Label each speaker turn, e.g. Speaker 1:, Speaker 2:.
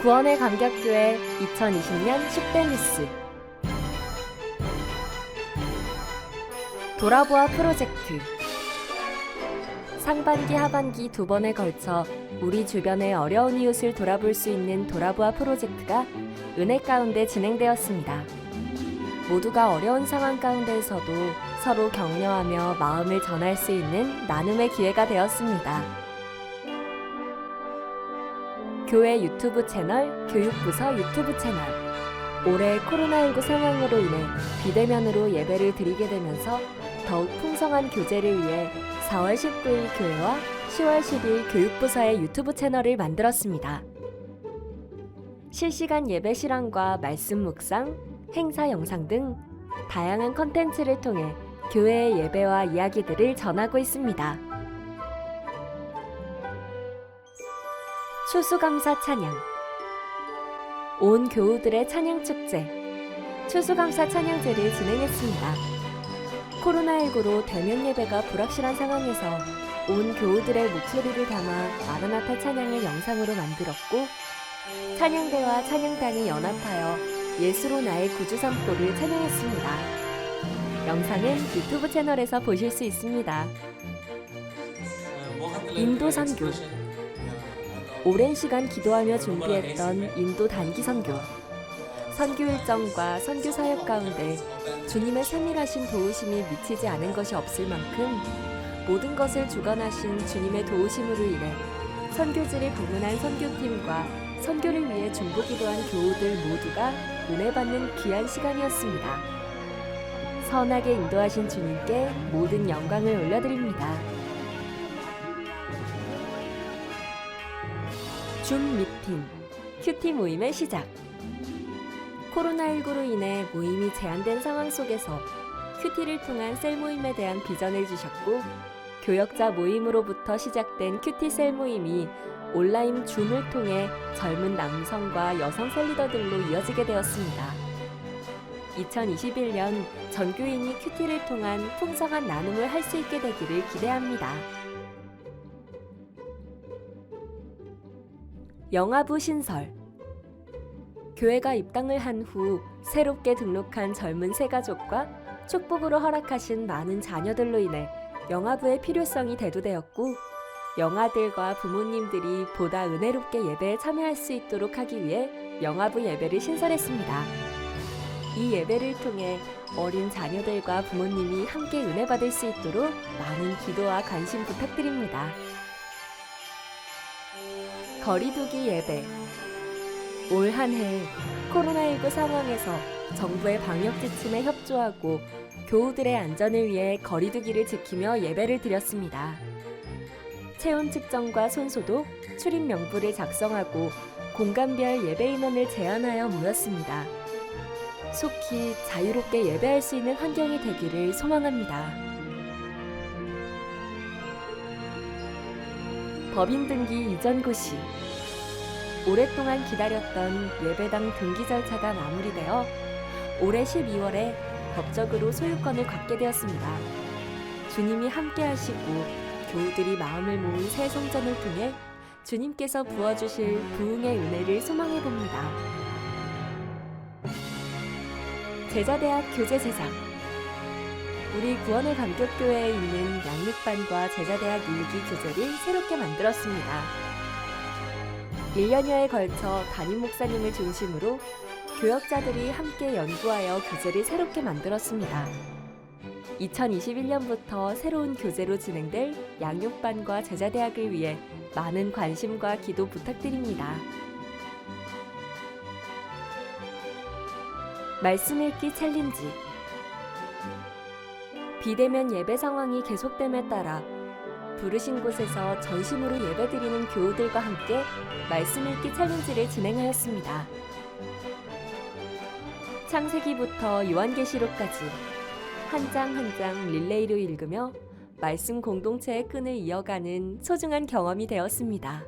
Speaker 1: 구원의 감격교회 2020년 10대 뉴스 돌아보아 프로젝트 상반기 하반기 두 번에 걸쳐 우리 주변의 어려운 이웃을 돌아볼 수 있는 돌아보아 프로젝트가 은혜 가운데 진행되었습니다. 모두가 어려운 상황 가운데에서도 서로 격려하며 마음을 전할 수 있는 나눔의 기회가 되었습니다. 교회 유튜브 채널, 교육부서 유튜브 채널. 올해 코로나19 상황으로 인해 비대면으로 예배를 드리게 되면서 더욱 풍성한 교제를 위해 4월 19일 교회와 10월 10일 교육부서의 유튜브 채널을 만들었습니다. 실시간 예배 실황과 말씀 묵상, 행사 영상 등 다양한 컨텐츠를 통해 교회의 예배와 이야기들을 전하고 있습니다. 추수감사 찬양 온 교우들의 찬양 축제 추수감사 찬양제를 진행했습니다. 코로나19로 대면 예배가 불확실한 상황에서 온 교우들의 목소리를 담아 마라나타 찬양을 영상으로 만들었고 찬양대와 찬양단이 연합하여 예수로 나의 구주 삼고를 찬양했습니다. 영상은 유튜브 채널에서 보실 수 있습니다. 인도 선교. 오랜 시간 기도하며 준비했던 인도 단기 선교. 선교 일정과 선교 사역 가운데 주님의 세밀하신 도우심이 미치지 않은 것이 없을 만큼 모든 것을 주관하신 주님의 도우심으로 인해 선교지를 방문한 선교팀과 선교를 위해 중보 기도한 교우들 모두가 은혜 받는 귀한 시간이었습니다. 선하게 인도하신 주님께 모든 영광을 올려드립니다. 줌 미팅, 큐티 모임의 시작. 코로나19로 인해 모임이 제한된 상황 속에서 큐티를 통한 셀 모임에 대한 비전을 주셨고, 교역자 모임으로부터 시작된 큐티 셀 모임이 온라인 줌을 통해 젊은 남성과 여성 셀 리더들로 이어지게 되었습니다. 2021년 전교인이 큐티를 통한 풍성한 나눔을 할 수 있게 되기를 기대합니다. 영아부 신설 교회가 입당을 한 후 새롭게 등록한 젊은 새가족과 축복으로 허락하신 많은 자녀들로 인해 영아부의 필요성이 대두되었고 영아들과 부모님들이 보다 은혜롭게 예배에 참여할 수 있도록 하기 위해 영아부 예배를 신설했습니다. 이 예배를 통해 어린 자녀들과 부모님이 함께 은혜 받을 수 있도록 많은 기도와 관심 부탁드립니다. 거리두기 예배 올 한 해 코로나19 상황에서 정부의 방역 지침에 협조하고 교우들의 안전을 위해 거리두기를 지키며 예배를 드렸습니다. 체온 측정과 손소독, 출입 명부를 작성하고 공간별 예배 인원을 제한하여 모였습니다. 속히 자유롭게 예배할 수 있는 환경이 되기를 소망합니다. 법인 등기 이전 고시 오랫동안 기다렸던 예배당 등기 절차가 마무리되어 올해 12월에 법적으로 소유권을 갖게 되었습니다. 주님이 함께 하시고 교우들이 마음을 모은 새 성전을 통해 주님께서 부어주실 부흥의 은혜를 소망해 봅니다. 제자대학 제작 우리 구원의 감격교회에 있는 양육반과 제자대학 일기 교재를 새롭게 만들었습니다. 1년여에 걸쳐 담임 목사님을 중심으로 교역자들이 함께 연구하여 교재를 새롭게 만들었습니다. 2021년부터 새로운 교재로 진행될 양육반과 제자대학을 위해 많은 관심과 기도 부탁드립니다. 말씀 읽기 챌린지 비대면 예배 상황이 계속됨에 따라 부르신 곳에서 전심으로 예배드리는 교우들과 함께 말씀 읽기 챌린지를 진행하였습니다. 창세기부터 요한계시록까지 한 장 한 장 릴레이로 읽으며 말씀 공동체의 끈을 이어가는 소중한 경험이 되었습니다.